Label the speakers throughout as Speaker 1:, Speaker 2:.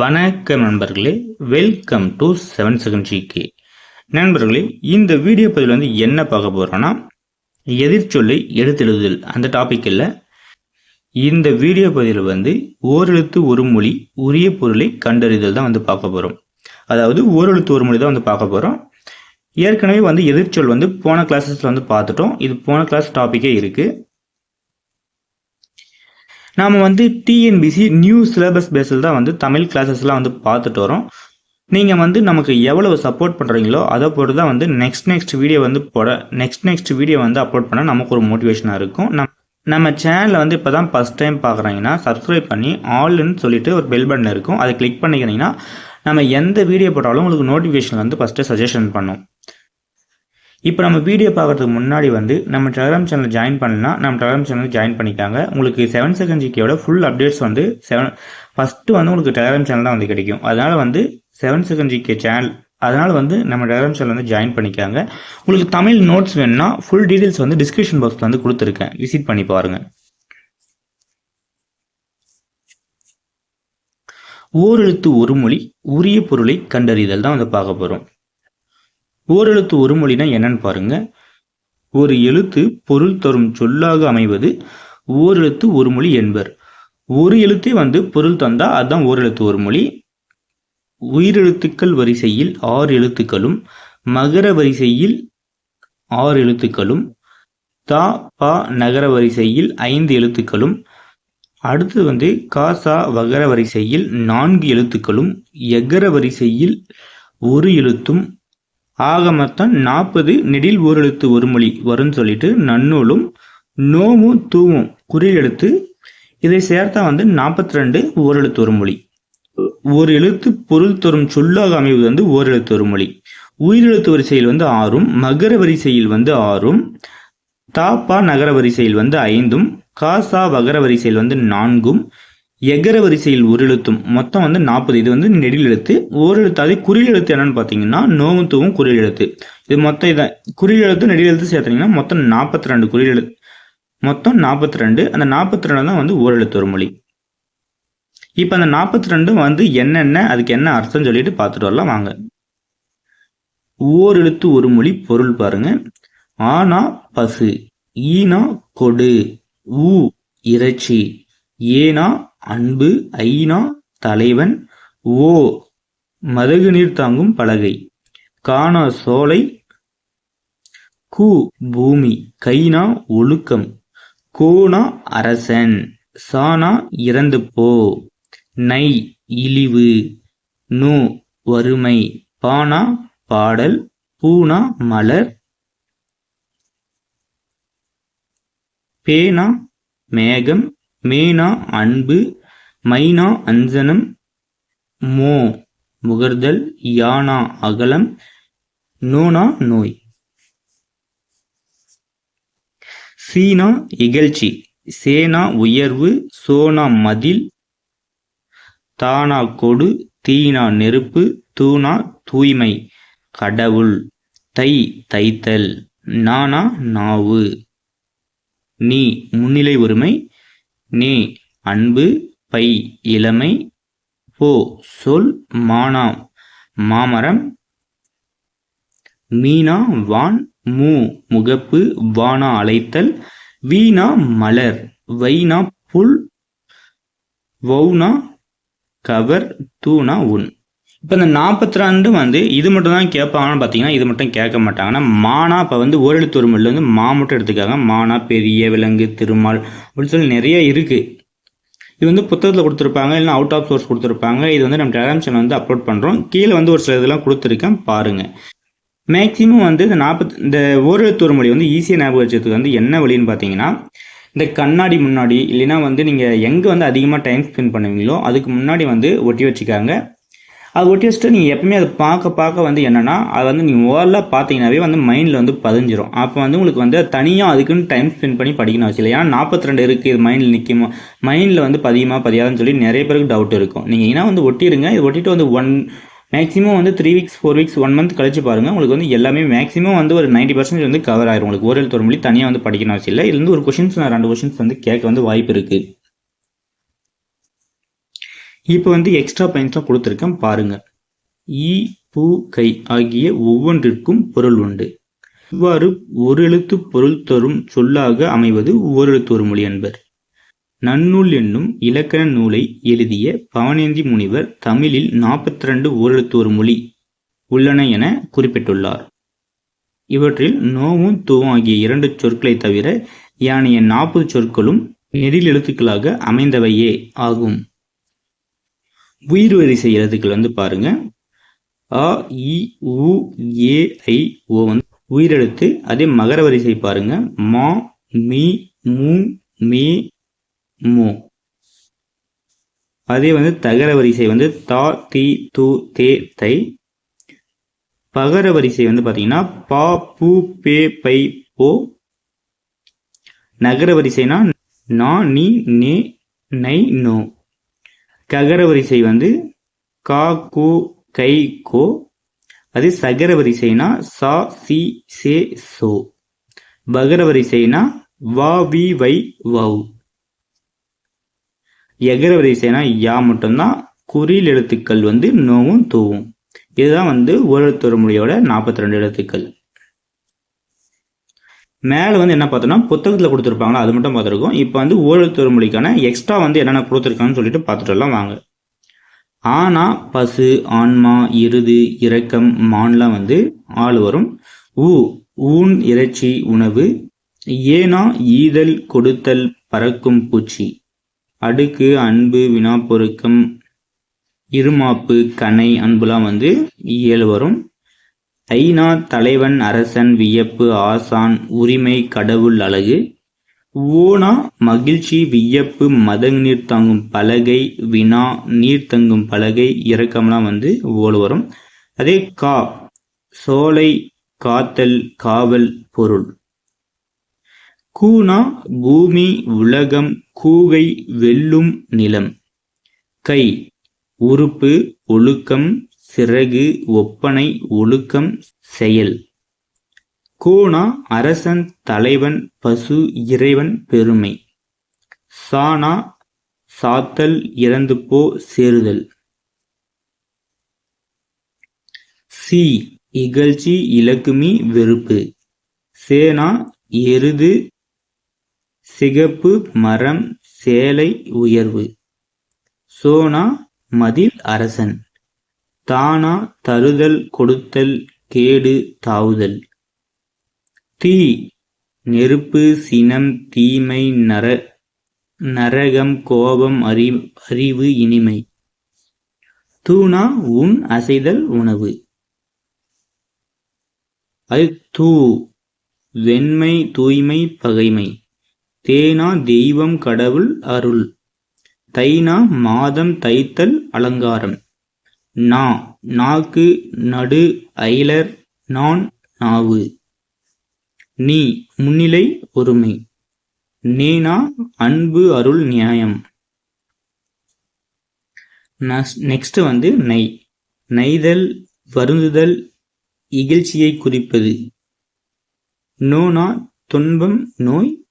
Speaker 1: வணக்கம் நண்பர்களே welcome to seven second GK நண்பர்களே இந்த வீடியோ பதிவில் வந்து என்ன பார்க்க போகிறோன்னா எதிர்ச்சொல்லை எடுத்தெழுதுதல் அந்த டாபிக் இல்லை. இந்த வீடியோ பதிவில் வந்து ஓரெழுத்து ஒரு மொழி உரிய பொருளை கண்டறிதல் தான் வந்து பார்க்க போகிறோம் அதாவது ஓரெழுத்து ஒரு மொழி தான் வந்து பார்க்க போகிறோம் ஏற்கனவே வந்து எதிர்ச்சொல் வந்து போன கிளாஸஸில் வந்து பார்த்துட்டோம். இது போன கிளாஸ் டாப்பிக்கே இருக்குது நாம் வந்து டிஎன்பிசி நியூ சிலபஸ் பேஸில் தான் வந்து தமிழ் கிளாஸஸ்லாம் வந்து பார்த்துட்டு வரோம். நீங்கள் வந்து நமக்கு எவ்வளவு சப்போர்ட் பண்ணுறீங்களோ அதை பொறுத்து தான் வந்து நெக்ஸ்ட் நெக்ஸ்ட் வீடியோ வந்து போட நெக்ஸ்ட் நெக்ஸ்ட் வீடியோ வந்து அப்லோட் பண்ணால் நமக்கு ஒரு மோட்டிவேஷனாக இருக்கும். நம் நம்ம சேனலில் வந்து இப்போ தான் ஃபஸ்ட் டைம் பார்க்குறீங்கன்னா சப்ஸ்கிரைப் பண்ணி ஆல்னு சொல்லிட்டு ஒரு பெல் பட்டன் இருக்கும். அதை கிளிக் பண்ணிக்கிறீங்கன்னா நம்ம எந்த வீடியோ போட்டாலும் உங்களுக்கு நோட்டிஃபிகேஷன் வந்து ஃபஸ்ட்டு சஜஷன் பண்ணும். இப்போ நம்ம வீடியோ பார்க்குறதுக்கு முன்னாடி வந்து நம்ம டெலகிராம் சேனல் ஜாயின் பண்ணலாம் நம்ம டெலகிராம் சேனல் ஜாயின் பண்ணிக்காங்க. உங்களுக்கு செவன் செகண்ட் ஜிகேயோட ஃபுல் அப்டேட்ஸ் வந்து செவன் ஃபஸ்ட்டு வந்து உங்களுக்கு டெலகிராம் சேனல் தான் வந்து கிடைக்கும். அதனால் வந்து செவன் செகண்ட் ஜிகே சேனல் அதனால் வந்து நம்ம டெலகிராம் சேனல் வந்து ஜாயின் பண்ணிக்காங்க. உங்களுக்கு தமிழ் நோட்ஸ் வேணும்னா ஃபுல் டீட்டெயில்ஸ் வந்து டிஸ்கிரிப்ஷன் பாக்ஸில் வந்து கொடுத்துருக்கேன். விசிட் பண்ணி பாருங்கள் ஓரெழுத்து ஒரு மொழி உரிய பொருளை கண்டறிதல் தான் வந்து பார்க்க போகிறோம் ஓரெழுத்து ஒரு மொழினா என்னன்னு பாருங்க. ஒரு எழுத்து பொருள் தரும் சொல்லாக அமைவது ஓரெழுத்து ஒரு மொழி என்பர். ஒரு எழுத்தே வந்து பொருள் தந்தா அதுதான் ஓரெழுத்து ஒரு மொழி. உயிரெழுத்துக்கள் வரிசையில் ஆறு எழுத்துக்களும் மகர வரிசையில் ஆறு எழுத்துக்களும் தா பா நகர வரிசையில் ஐந்து எழுத்துக்களும் அடுத்து வந்து காசா வகர வரிசையில் நான்கு எழுத்துக்களும் எகர வரிசையில் ஒரு எழுத்தும் ஆக மொத்தம் நாற்பது நெடில் ஓரெழுத்து ஒரு மொழி வரும்னு சொல்லிட்டு நன்னூலும் நோவும் தூவும் குறில் எழுத்து இதை சேர்த்தா வந்து நாற்பத்தி ரெண்டு ஓரெழுத்து ஒரு மொழி. ஒரு எழுத்து பொருள் தரும் சொல்லாக அமைவது வந்து ஓரெழுத்து ஒரு மொழி. உயிரெழுத்து வரிசையில் வந்து ஆறும் மகர வரிசையில் வந்து ஆறும் தாப்பா நகர வரிசையில் வந்து ஐந்தும் காசா வகர வரிசையில் வந்து நான்கும் எகர வரிசையில் ஒரு எழுத்தும் மொத்தம் வந்து நாற்பது. இது வந்து நெடில் எழுத்து. ஒரு எழுத்து அதே குறில் எழுத்து என்னன்னு பார்த்தீங்கன்னா நோமுத்துவும் குறில் எழுத்து. இது மொத்தம் இதை குறில் எழுத்து நெடில் எழுத்து சேர்த்தீங்கன்னா மொத்தம் நாற்பத்தி ரெண்டு குறில் எழுத்து மொத்தம் நாற்பத்தி ரெண்டு அந்த நாற்பத்தி ரெண்டு தான் வந்து ஓரெழுத்து ஒரு மொழி. இப்போ அந்த நாற்பத்தி ரெண்டும் வந்து என்னென்ன அதுக்கு என்ன அர்த்தம் சொல்லிட்டு பார்த்துட்டு வரலாம். வாங்க. ஓர் எழுத்து ஒரு மொழி பொருள் பாருங்க. ஆனா பசு ஈனா கொடு ஊ இறைச்சி ஏனா அன்பு ஐநா தலைவன் ஓ மதகு நீர் தாங்கும் பலகை காணா சோலை கு பூமி கைனா ஒழுக்கம் கோனா அரசன் சானா இறந்து போ நை இழிவு நு வறுமை பானா பாடல் பூனா மலர் பேனா மேகம் மேனா அன்பு மைனா அஞ்சனம் மோ முகர்தல் யானா அகலம் நோனா நோய். சீனா இகழ்ச்சி சேனா உயர்வு சோனா மதில் தானா கொடு தீனா நெருப்பு தூணா தூய்மை. கடவுள் தை தைத்தல் நானா நாவு. நீ முன்னிலை உரிமை நீ அன்பு பை இளமை போ சொல் மானா மாமரம் மீனா வான் மூ முகப்பு வானா அழைத்தல் வீணா மலர் வைனா புல் வௌனா கவர் தூணா உன். இப்போ இந்த நாற்பத்தி ரெண்டு வந்து இது மட்டும் தான் கேட்பாங்கன்னு பார்த்தீங்கன்னா இது மட்டும் கேட்க மாட்டாங்கன்னா மானா இப்போ வந்து ஓரெழுத்து ஒரு வந்து மா மட்டும் எடுத்துக்காங்க. மானா பெரிய விலங்கு திருமால் அப்படின்னு சொல்லி நிறைய இருக்குது இது வந்து புத்தகத்தில் கொடுத்துருப்பாங்க இல்லைனா அவுட் ஆஃப் சோர்ஸ் கொடுத்துருப்பாங்க. இது வந்து நம்ம டெலாம் சேனல் வந்து அப்லோட் பண்ணுறோம் கீழே வந்து ஒரு சில இதெல்லாம் கொடுத்துருக்கேன் பாருங்கள் மேக்ஸிமம் வந்து இந்த நாற்பத்தி இந்த ஓரெழுத்து ஒரு மொழி வந்து ஈஸியாக ஞாபகம் வச்சதுக்கு வந்து என்ன வழின்னு பார்த்தீங்கன்னா இந்த கண்ணாடி முன்னாடி இல்லைன்னா வந்து நீங்கள் எங்கே வந்து அதிகமாக டைம் ஸ்பெண்ட் பண்ணுவீங்களோ அதுக்கு முன்னாடி வந்து ஒட்டி வச்சுக்காங்க. அது ஒட்டி வச்சுட்டு நீங்கள் எப்பவுமே அதை பார்க்க பார்க்க வந்து என்னென்னா அது வந்து நீங்கள் ஓரலாக பார்த்தீங்கன்னாவே வந்து மைண்டில் வந்து பதிஞ்சிரும். அப்போ வந்து உங்களுக்கு வந்து தனியாக அதுக்குன்னு டைம் ஸ்பெண்ட் பண்ணி படிக்கணும் அவசியம் இல்லை. ஏன்னா நாற்பத்தி ரெண்டு இருக்குது இது மைண்டில் நிற்குமா மைண்டில் வந்து பதியுமா பதியாதுன்னு சொல்லி நிறைய பேருக்கு டவுட் இருக்கும். நீங்கள் ஏன்னா வந்து ஒட்டிடுங்க. இது ஒட்டிட்டு வந்து ஒன் மேக்ஸிமம் வந்து three weeks four weeks one month கழிச்சு பாருங்கள் உங்களுக்கு வந்து எல்லாமே மேக்ஸிமம் வந்து ஒரு நைன்ட்டி பர்சன்டேஜ் வந்து கவர் ஆயிரும். உங்களுக்கு ஒரு எழுத்து ஒரு மொழி தனியாக வந்து படிக்கணும் அவசியம் இல்லை. இதுலேருந்து ஒரு கொஷின்ஸ் நான் ரெண்டு கொஷின்ஸ் வந்து கேட்க வந்து வாய்ப்பு இருக்குது இப்போ வந்து எக்ஸ்ட்ரா பாயிண்ட்ஸாக கொடுத்துருக்கேன் பாருங்கள். ஈ பூ கை ஆகிய ஒவ்வொன்றிற்கும் பொருள் உண்டு. இவ்வாறு ஒரு எழுத்து பொருள் தரும் சொல்லாக அமைவது ஓரெழுத்து ஒரு மொழி என்பர். நன்னூல் என்னும் இலக்கண நூலை எழுதிய பவனேந்தி முனிவர் தமிழில் நாற்பத்தி ரெண்டு ஓரெழுத்து ஒரு மொழி உள்ளன என குறிப்பிட்டுள்ளார். இவற்றில் நோவும் தூவும் ஆகிய இரண்டு சொற்களை தவிர யானைய நாற்பது சொற்களும் நெடில் எழுத்துக்களாக அமைந்தவையே ஆகும். உயிர் வரிசை எழுத்துக்கள் வந்து பாருங்க. அ இ உ ஏ ஐ ஓ வந்து உயிரெழுத்து. அதே மகர வரிசை பாருங்க. மா மீ மு மே மோ. அதே வந்து தகர வரிசை வந்து தா தி து தே தை. பகர வரிசை வந்து பார்த்தீங்கன்னா பா பூ பே பை போ. நகர வரிசைனா நா நீ நே நை நோ. ககர வரிசை வந்து கா கு கை கோ. அது சகர வரிசைனா சா சி சே சோ. பகர வரிசைனா வா வி வை வவ். எகர வரிசைனா யா மட்டும்தான். குறியில் எழுத்துக்கள் வந்து நோவும் தூவும். இதுதான் வந்து ஓரெழுத்தொரு மொழியோட நாற்பத்தி ரெண்டு எழுத்துக்கள். மேலே வந்து என்ன பார்த்தோம்னா புத்தகத்தில் கொடுத்துருப்பாங்களா அது மட்டும் பார்த்துருக்கோம். இப்போ வந்து ஓரெழுத்தொரு மொழிக்கான எக்ஸ்ட்ரா வந்து என்னென்ன கொடுத்துருக்காங்கன்னு சொல்லிட்டு பார்த்துட்டு வாங்க. ஆனா பசு ஆன்மா இருது இரக்கம் மான்லாம் வந்து ஆள் வரும். ஊ ஊன் இறைச்சி உணவு. ஏனா ஈதல் கொடுத்தல் பறக்கும் பூச்சி. அடுக்கு அன்பு வினாப்பொருக்கம் இருமாப்பு கனை அன்புலாம் வந்து ஏழு வரும். ஐநா தலைவன் அரசன் வியப்பு ஆசான் உரிமை கடவுள் அழகு. ஓனா மகிழ்ச்சி வியப்பு மதங் நீர் தாங்கும் பலகை வினா நீர் தங்கும் பலகை இறக்கம்லாம் வந்து ஓல் வரும். அதே கா சோலை காத்தல் காவல் பொருள். கூனா பூமி உலகம் கூகை வெல்லும் நிலம். கை உறுப்பு ஒழுக்கம் சிறகு ஒப்பனை ஒழுக்கம் செயல். கோணா அரசன் தலைவன் பசு இறைவன் பெருமை. சானா சாத்தல் இறந்து போ சேருதல் சி இகழ்ச்சி இலக்குமி வெறுப்பு. சேனா எருது சிகப்பு மரம் சேலை உயர்வு. சோனா மதில் அரசன். தானா தருதல் கொடுத்தல் கேடு தாவுதல். தீ நெருப்பு சினம் தீமை நர நரகம் கோபம் அறி அறிவு இனிமை. தூணா உன் அசைதல் உணவு. அது தூ வெண்மை தூய்மை பகைமை. தேனா தெய்வம் கடவுள் அருள். தைனா மாதம் தைத்தல் அலங்காரம். நா நாக்கு நடு ஐலர் நான் நாவு. நீ முன்னிலை ஒருமை. நீனா அன்பு அருள் நியாயம். நெக்ஸ்ட் வந்து நெய் நெய்தல் வருந்துதல் இகழ்ச்சியை குறிப்பது. நோனா துன்பம் நோய்.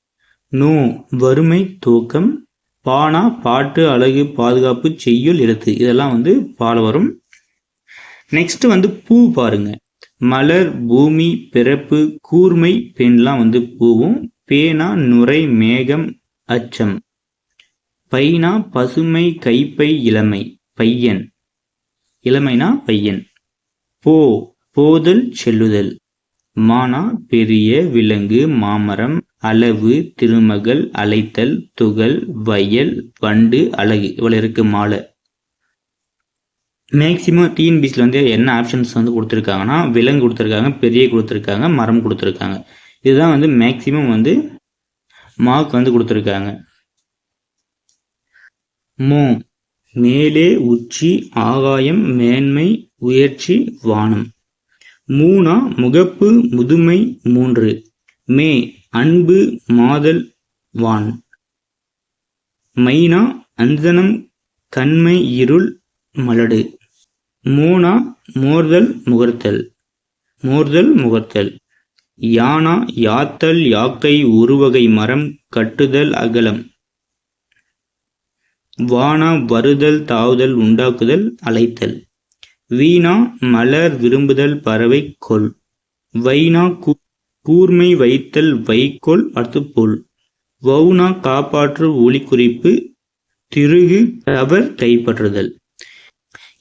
Speaker 1: நோ வறுமை தூக்கம். பானா பாட்டு அழகு பாதுகாப்பு செய்யுள் எழுத்து. இதெல்லாம் வந்து பால வரும். நெக்ஸ்ட் வந்து பூ பாருங்க. மலர் பூமி பிறப்பு கூர்மை பெண்லாம் வந்து பூவும். பேனா நுரை மேகம் அச்சம். பைனா பசுமை கைப்பை இளமை பையன். இளமைனா பையன். போ போதல் செல்லுதல். மானா பெரிய விலங்கு மாமரம் அளவு திருமகள் அழைத்தல் துகள் வயல் வண்டு அழகு. இவ்வளோ இருக்கு மாலை. மேக்சிமம் டிஎன்பிசியில் வந்து என்ன ஆப்ஷன்ஸ் வந்து கொடுத்துருக்காங்கன்னா விலங்கு கொடுத்துருக்காங்க பெரிய கொடுத்துருக்காங்க மரம் கொடுத்துருக்காங்க. இதுதான் வந்து மேக்சிமம் வந்து மார்க் வந்து கொடுத்துருக்காங்க. மோ மேலே உச்சி ஆகாயம் மேன்மை உயர்ச்சி வானம். மூணா முகப்பு முதுமை மூன்று. மே அன்பு மாதல் வான். மைனா அஞ்சனம் கண்மை இருள் மலடு. மோனா மோர்தல் முகர்த்தல். மோர்தல் முகர்த்தல். யானா யாத்தல் யாக்கை உருவகை மரம் கட்டுதல் அகலம். வானா வருதல் தாவுதல் உண்டாக்குதல் அழைத்தல். வீணா மலர் விரும்புதல் பறவை கொல். வைனா கூர்மை வைத்தல் வைக்கோல் அடுத்து பொல் வவுனா காப்பாற்று ஒளி குறிப்பு திருகு தவர் கைப்பற்றுதல்.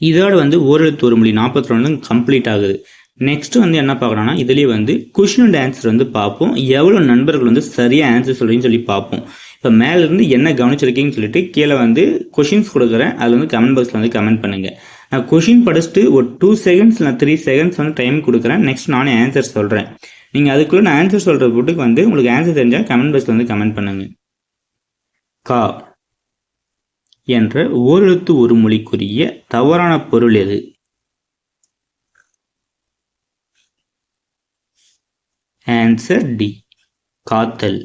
Speaker 1: இதோட வந்து ஓரெழுத்து ஒரு மொழி நாற்பத்தி ரெண்டு கம்ப்ளீட் ஆகுது. நெக்ஸ்ட் வந்து என்ன பார்க்கணும்னா இதுலேயே வந்து கொஷினோட ஆன்சர் வந்து பார்ப்போம். எவ்வளோ நண்பர்கள் வந்து சரியாக ஆன்சர் சொல்கிறீங்கன்னு சொல்லி பார்ப்போம். இப்போ மேலேருந்து என்ன கவனிச்சிருக்கீங்கன்னு சொல்லிட்டு கீழே வந்து கொஷின்ஸ் கொடுக்குறேன். அதில் வந்து கமெண்ட் பாக்ஸில் வந்து கமெண்ட் பண்ணுங்கள் நான் கொஷின் படிச்சுட்டு ஒரு டூ செகண்ட்ஸ் இல்லை த்ரீ செகண்ட்ஸ் வந்து டைம் கொடுக்குறேன். நெக்ஸ்ட் நானே ஆன்சர் சொல்கிறேன் நீங்கள் அதுக்குள்ளே நான் ஆன்சர் சொல்கிற போட்டுக்கு வந்து உங்களுக்கு ஆன்சர் தெரிஞ்சால் கமெண்ட் பாக்ஸில் வந்து கமெண்ட் பண்ணுங்கள் கா என்ற ஓரெழுத்து ஒரு மொழிக்குரிய தவறான பொருள் எது? ஆன்சர் டி காத்தல்.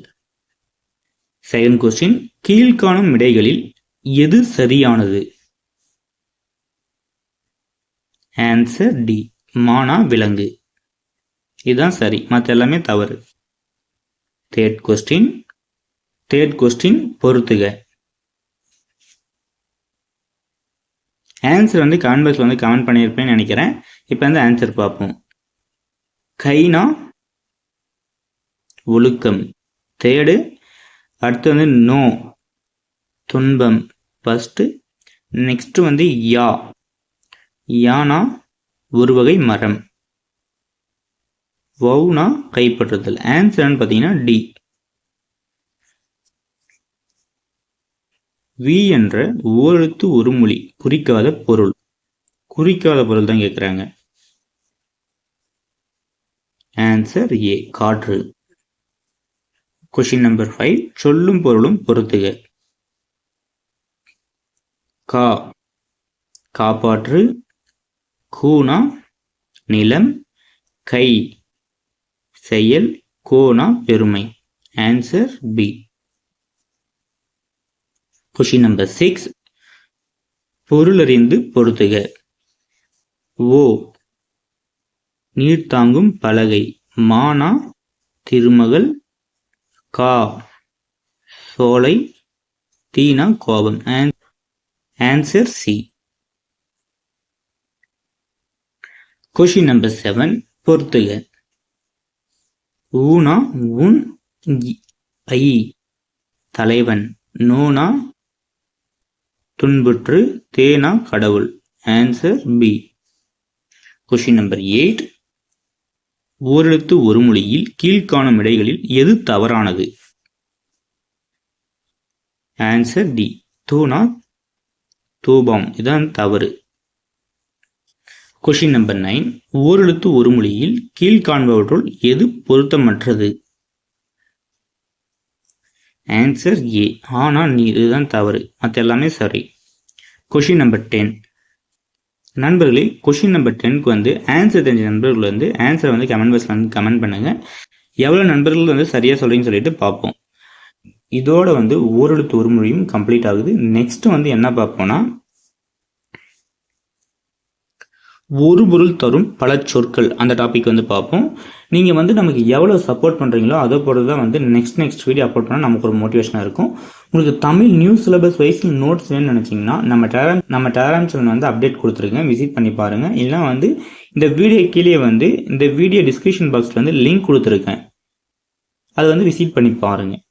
Speaker 1: செகண்ட் கொஸ்டின் கீழ்காணும் விடைகளில் எது சரியானது? ஆன்சர் டி மானா விலங்கு. இதுதான் சரி. மற்ற எல்லாமே தவறு. தேர்ட் கொஸ்டின் தேர்ட் கொஸ்டின் பொறுத்துக. ஆன்சர் வந்து கமெண்ட் பாக்ஸில் வந்து கமெண்ட் பண்ணியிருப்பேன்னு நினைக்கிறேன். இப்போ வந்து ஆன்சர் பார்ப்போம். கைனா ஒழுக்கம். தேடு அடுத்து வந்து நோ துன்பம். ஃபஸ்ட்டு நெக்ஸ்ட்டு வந்து யா. யானா ஒரு வகை மரம். வவுனா கைப்பற்றுதல். ஆன்சர்னு பார்த்தீங்கன்னா டி வி என்ற ஓரெழுத்து ஒரு மொழி குறிக்காத பொருள். குறிக்காத பொருள் தான் கேட்குறாங்க ஆன்சர் ஏ காற்று. கொஷின் நம்பர் ஃபைவ் சொல்லும் பொருளும் பொறுத்துக. கா காப்பாற்று. கூனா நிலம். கை செயல் கோனா பெருமை. Answer B question number six பொருளறிந்து பொருத்துக. ஓ. நீர் தாங்கும் பலகை. மானா திருமகள் கா. சோலை தீனா கோபம். Answer C question number seven பொருத்துக. ஊனா உன் ஐ. தலைவன். நோனா துன்புற்று தேனா கடவுள். Answer B question number eight ஓரெழுத்து ஒரு மொழியில் கீழ்காணும் இடைகளில் எது தவறானது? ஆன்சர் டி தூனா தூபம். இதான் தவறு. கொஷின் நம்பர் நைன் ஓரெழுத்து ஒரு மொழியில் கீழ்காண்பவற்றுள் எது பொருத்தமற்றது? ஆன்சர் ஏ ஆனால் நீ இதுதான் தவறு. மற்ற எல்லாமே சரி. கொஷின் நம்பர் டென் நண்பர்களே கொஷின் நம்பர் டென்க்கு வந்து ஆன்சர் தெரிஞ்ச நண்பர்கள் வந்து ஆன்சரை வந்து கமெண்ட் பாக்ஸில் வந்து கமெண்ட் பண்ணுங்கள் எவ்வளோ நண்பர்கள் வந்து சரியாக சொல்கிறீங்கன்னு சொல்லிட்டு பார்ப்போம். இதோட வந்து ஓரெழுத்து ஒரு மொழியும் கம்ப்ளீட் ஆகுது. நெக்ஸ்ட் வந்து என்ன பார்ப்போம்னா ஒரு பொருள் தரும் பல சொற்கள். அந்த டாபிக் வந்து பார்ப்போம். நீங்கள் வந்து நமக்கு எவ்வளோ சப்போர்ட் பண்ணுறீங்களோ அதை பொறுத்து தான் வந்து நெக்ஸ்ட் நெக்ஸ்ட் வீடியோ அப்லோட் பண்ணால் நமக்கு ஒரு மோட்டிவேஷனாக இருக்கும். உங்களுக்கு Tamil new syllabus wise notes வேணும்னு நினச்சிங்கன்னா நம்ம டேரம் நம்ம டேரம் சேனல் வந்து அப்டேட் கொடுத்துருங்க. விசிட் பண்ணி பாருங்கள் இல்லைனா வந்து இந்த வீடியோ கீழே வந்து இந்த வீடியோ டிஸ்கிரிப்ஷன் பாக்ஸில் வந்து லிங்க் கொடுத்துருக்கேன். அதை வந்து விசிட் பண்ணி பாருங்கள்